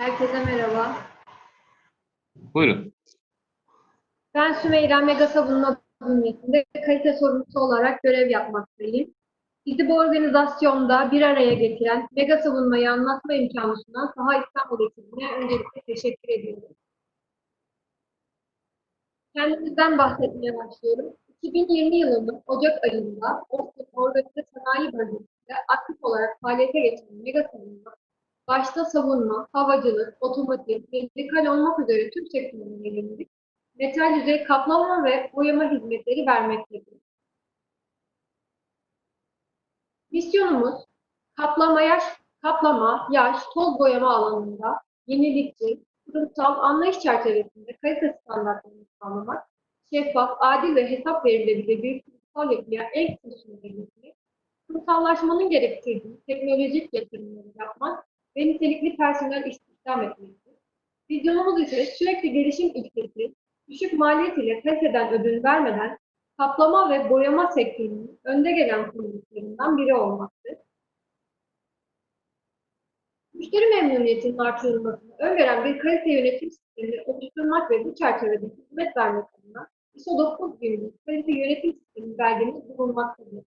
Herkese merhaba. Buyurun. Ben Sümeyra Mega Savunma Bünyesi'nde kalite sorumlusu olarak görev yapmaktayım. Bizi bu organizasyonda bir araya getiren Mega Savunmayı anlatma imkanı sunan Saha İstanbul ekibine öncelikle teşekkür ediyorum. Kendimizden bahsetmeye başlıyorum. 2020 yılının Ocak ayında Oslo Organize Sanayi Bölgesi'nde aktif olarak faaliyete geçen Mega Savunma, başta savunma, havacılık, otomotiv, medikal olmak üzere tüm sektörlerine yönelik metal yüzey kaplama ve boyama hizmetleri vermektedir. Misyonumuz kaplama yaş, kaplama, yaş, toz boyama alanında yenilikçi, kurumsal anlayış çerçevesinde kalite standartlarını sağlamak, şeffaf, adil ve hesap verilebilir bir kurumsal yapıya en kısa sürede kurumsallaşmanın gerektirdiği teknolojik yatırımları yapmak ve nitelikli personel istihdam etmektir. Vizyonumuz ise sürekli gelişim ilkesi, düşük maliyet ile kaliteden ödün vermeden kaplama ve boyama sektörünün önde gelen kuruluşlarından biri olmaktır. Müşteri memnuniyetinin artırılmasını öngören bir kalite yönetim sistemini oluşturmak ve bu çerçevede hizmet vermek adına ISO 9001 kalite yönetim sistemi belgemiz bulunmaktadır.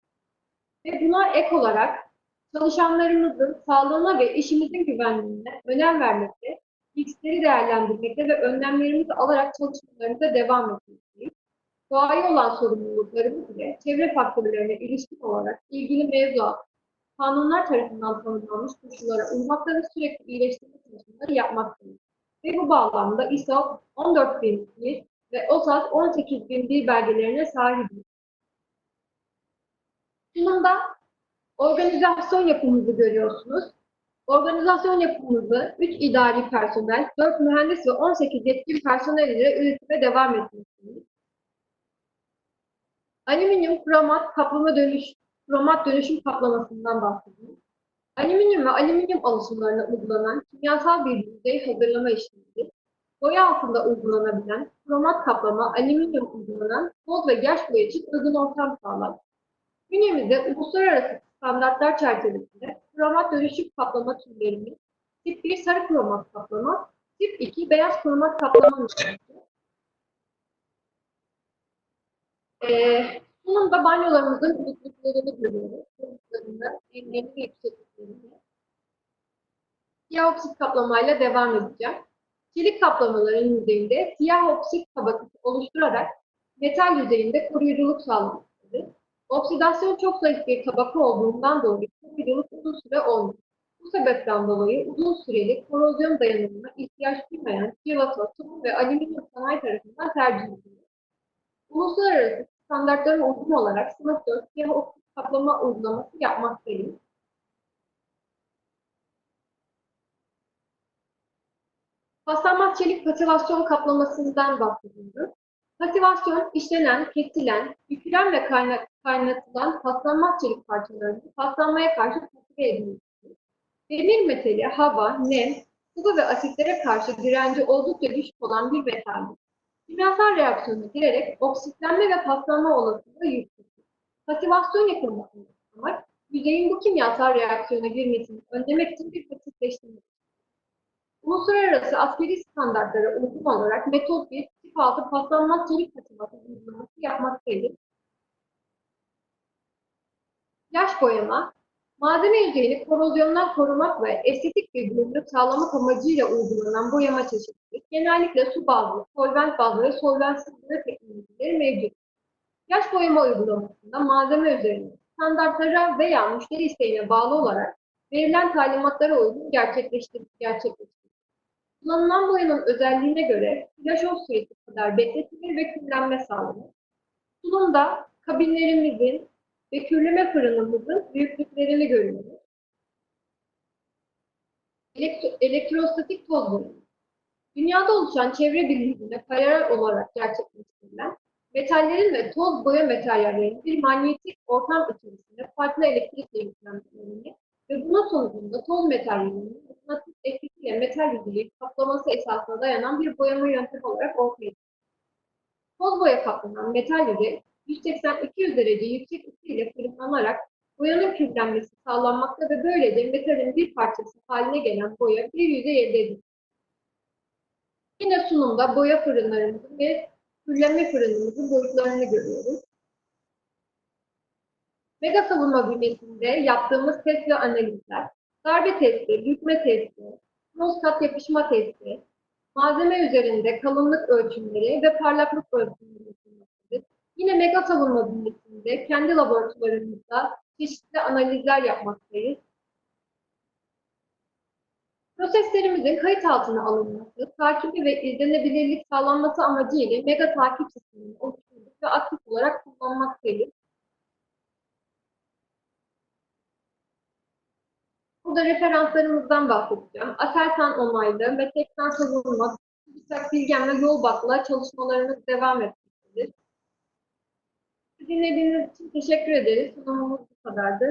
Ve buna ek olarak çalışanlarımızın sağlığına ve işimizin güvenliğine önem vermekte, riskleri değerlendirmekte ve önlemlerimizi alarak çalışmalarımıza devam etmekteyiz. Doğaya olan sorumluluklarımız ile çevre faktörlerine ilişkin olarak ilgili mevzuat, kanunlar tarafından tanımlanmış koşullara uymakta ve sürekli iyileştirme çalışmaları yapmaktayız. Ve bu bağlamda ISO 14001 ve OSAS 18001 belgelerine sahibiz. Sunumda organizasyon yapımızı görüyorsunuz. Organizasyon yapımızı 3 idari personel, 4 mühendis ve 18 yetkin personel ile üretime devam etmekteyiz. Alüminyum kromat kaplama dönüş, kromat dönüşüm kaplamasından bahsediyoruz. Alüminyum ve alüminyum alışımlarına uygulanan kimyasal bir yüzey hazırlama işlemidir. Boya altında uygulanabilen kromat kaplama, alüminyum uygulanan toz ve yaş boya için uygun ortam sağlar. Bünyemizde uluslararası standartlar çerçevesinde kromat dönüşüm kaplama türlerimiz tip 1 sarı kromat kaplama, tip 2 beyaz kromat kaplama mevcuttur. Ee, sunumda banyolarımızın büyüklüklerini görüyoruz. Sınıflarında enlerini ve yüksekliklerini. Siyah oksit kaplamayla devam edeceğim. Çelik kaplamaların yüzeyinde siyah oksit tabakası oluşturarak metal yüzeyinde koruyuculuk sağlamaktadır. Oksidasyon çok zayıf bir tabaka olduğundan dolayı koruyuculuk uzun süre olmuyor. Bu sebepten dolayı uzun süreli korozyon dayanımına ihtiyaç duymayan civata, tulum ve alüminyum sanayi tarafından tercih ediliyor. Uluslararası standartlara uygun olarak sınıf 4 siyah oksit kaplama uygulaması yapmaktayız. Paslanmaz çelik pativasyon kaplamasından bahsediyoruz. Pativasyon, işlenen, kesilen, ve kaynak, kaynatılan paslanmaz çelik parçalarının paslanmaya karşı pasife edilmesidir. Demir metali, hava, nem, sıvı ve asitlere karşı direnci oldukça düşük olan bir metaldir. Kimyasal reaksiyona girerek oksitlenme ve paslanma olasılığı yüksektir. Pativasyon yapılmasını amaç, yüzeyin bu kimyasal reaksiyona girmesini önlemek için bir pasifleştirmedir. Uluslararası askeri standartlara uygun olarak metot 1 tip 6 paslanmaz çelik patlaması uygulaması yapmaktayız. Yaş boyama, malzeme yüzeyini korozyondan korumak ve estetik bir görünüm sağlamak amacıyla uygulanan boyama çeşitleri genellikle su bazlı, solvent bazlı ve solventsiz boya teknolojileri mevcut. Yaş boyama uygulamasında malzeme üzerinde standartlara veya müşteri isteğine bağlı olarak verilen talimatlara uygun gerçekleştir gerçekleştirilir. Kullanılan boyanın özelliğine göre off süresi kadar bekletilir ve küllenme sağlanır. Sunumda kabinlerimizin ve kürleme fırınımızın büyüklüklerini görüyoruz. Elektro elektrostatik toz boyama. Dünyada oluşan çevre bilimine paralel olarak gerçekleştirilen metallerin ve toz boya materyallerinin bir manyetik ortam içerisinde farklı elektrikle yüklenmelerini ve buna sonucunda toz metallerinin mıknatıs etkisiyle metal yüzeyi kaplaması esasına dayanan bir boyama yöntemi olarak ortaya çıktı. Toz boya kaplanan metal yüzey 180-200 derece yüksek fırınlanarak boyanın küllenmesi sağlanmakta ve böylece metalin bir parçası haline gelen boya bir yüzey elde edilir. Yine sunumda boya fırınlarımızın ve türleme fırınımızın boyutlarını görüyoruz. Mega savunma bünyesinde yaptığımız test ve analizler, darbe testi, bükme testi, kat yapışma testi, malzeme üzerinde kalınlık ölçümleri ve parlaklık ölçümleri. Yine mega savunma bünyesinde kendi laboratuvarımızda çeşitli analizler yapmaktayız. Proseslerimizin kayıt altına alınması, takibi ve izlenebilirlik sağlanması amacıyla mega takip sistemini oluşturduk ve aktif olarak kullanmaktayız. Burada referanslarımızdan bahsedeceğim. Aselsan onaylı ve tekten savunma, Bilgen ve Yolbak'la çalışmalarımız devam etmektedir. Dinlediğiniz için teşekkür ederiz. Sunumumuz bu kadardı.